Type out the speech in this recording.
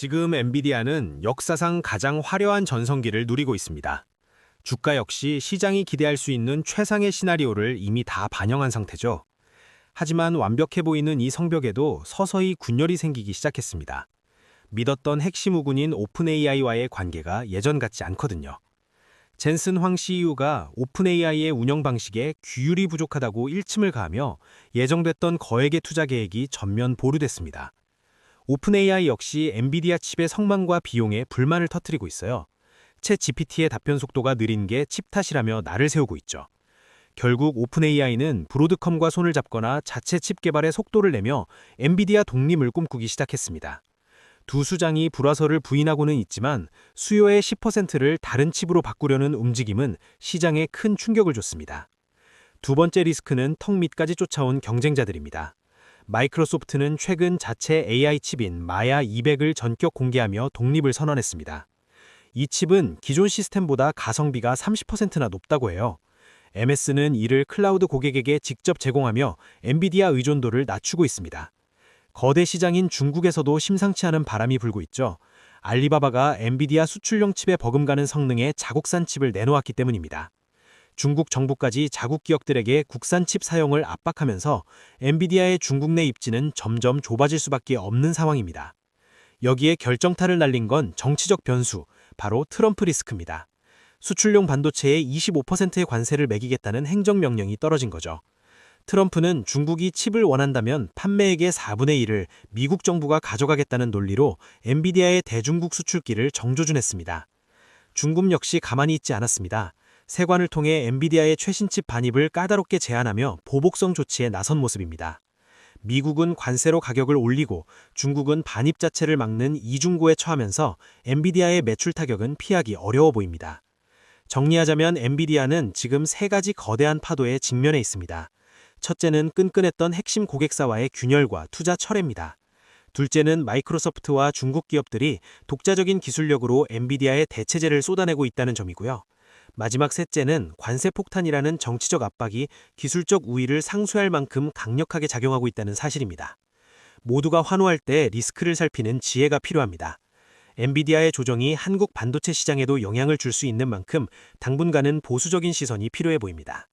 지금 엔비디아는 역사상 가장 화려한 전성기를 누리고 있습니다. 주가 역시 시장이 기대할 수 있는 최상의 시나리오를 이미 다 반영한 상태죠. 하지만 완벽해 보이는 이 성벽에도 서서히 군열이 생기기 시작했습니다. 믿었던 핵심 우군인 오픈 AI와의 관계가 예전 같지 않거든요. 젠슨 황 CEO가 오픈 AI의 운영 방식에 규율이 부족하다고 일침을 가하며 예정됐던 거액의 투자 계획이 전면 보류됐습니다. 오픈 AI 역시 엔비디아 칩의 성망과 비용에 불만을 터뜨리고 있어요. 채 GPT의 답변 속도가 느린 게 칩 탓이라며 날을 세우고 있죠. 결국 오픈 AI는 브로드컴과 손을 잡거나 자체 칩 개발에 속도를 내며 엔비디아 독립을 꿈꾸기 시작했습니다. 두 수장이 불화설을 부인하고는 있지만 수요의 10%를 다른 칩으로 바꾸려는 움직임은 시장에 큰 충격을 줬습니다. 두 번째 리스크는 턱 밑까지 쫓아온 경쟁자들입니다. 마이크로소프트는 최근 자체 AI 칩인 마야 200을 전격 공개하며 독립을 선언했습니다. 이 칩은 기존 시스템보다 가성비가 30%나 높다고 해요. MS는 이를 클라우드 고객에게 직접 제공하며 엔비디아 의존도를 낮추고 있습니다. 거대 시장인 중국에서도 심상치 않은 바람이 불고 있죠. 알리바바가 엔비디아 수출용 칩에 버금가는 성능의 자국산 칩을 내놓았기 때문입니다. 중국 정부까지 자국 기업들에게 국산 칩 사용을 압박하면서 엔비디아의 중국 내 입지는 점점 좁아질 수밖에 없는 상황입니다. 여기에 결정타를 날린 건 정치적 변수, 바로 트럼프 리스크입니다. 수출용 반도체에 25%의 관세를 매기겠다는 행정명령이 떨어진 거죠. 트럼프는 중국이 칩을 원한다면 판매액의 4분의 1을 미국 정부가 가져가겠다는 논리로 엔비디아의 대중국 수출기를 정조준했습니다. 중국 역시 가만히 있지 않았습니다. 세관을 통해 엔비디아의 최신 칩 반입을 까다롭게 제한하며 보복성 조치에 나선 모습입니다. 미국은 관세로 가격을 올리고 중국은 반입 자체를 막는 이중고에 처하면서 엔비디아의 매출 타격은 피하기 어려워 보입니다. 정리하자면 엔비디아는 지금 세 가지 거대한 파도에 직면해 있습니다. 첫째는 끈끈했던 핵심 고객사와의 균열과 투자 철회입니다. 둘째는 마이크로소프트와 중국 기업들이 독자적인 기술력으로 엔비디아의 대체제를 쏟아내고 있다는 점이고요. 마지막 셋째는 관세 폭탄이라는 정치적 압박이 기술적 우위를 상쇄할 만큼 강력하게 작용하고 있다는 사실입니다. 모두가 환호할 때 리스크를 살피는 지혜가 필요합니다. 엔비디아의 조정이 한국 반도체 시장에도 영향을 줄 수 있는 만큼 당분간은 보수적인 시선이 필요해 보입니다.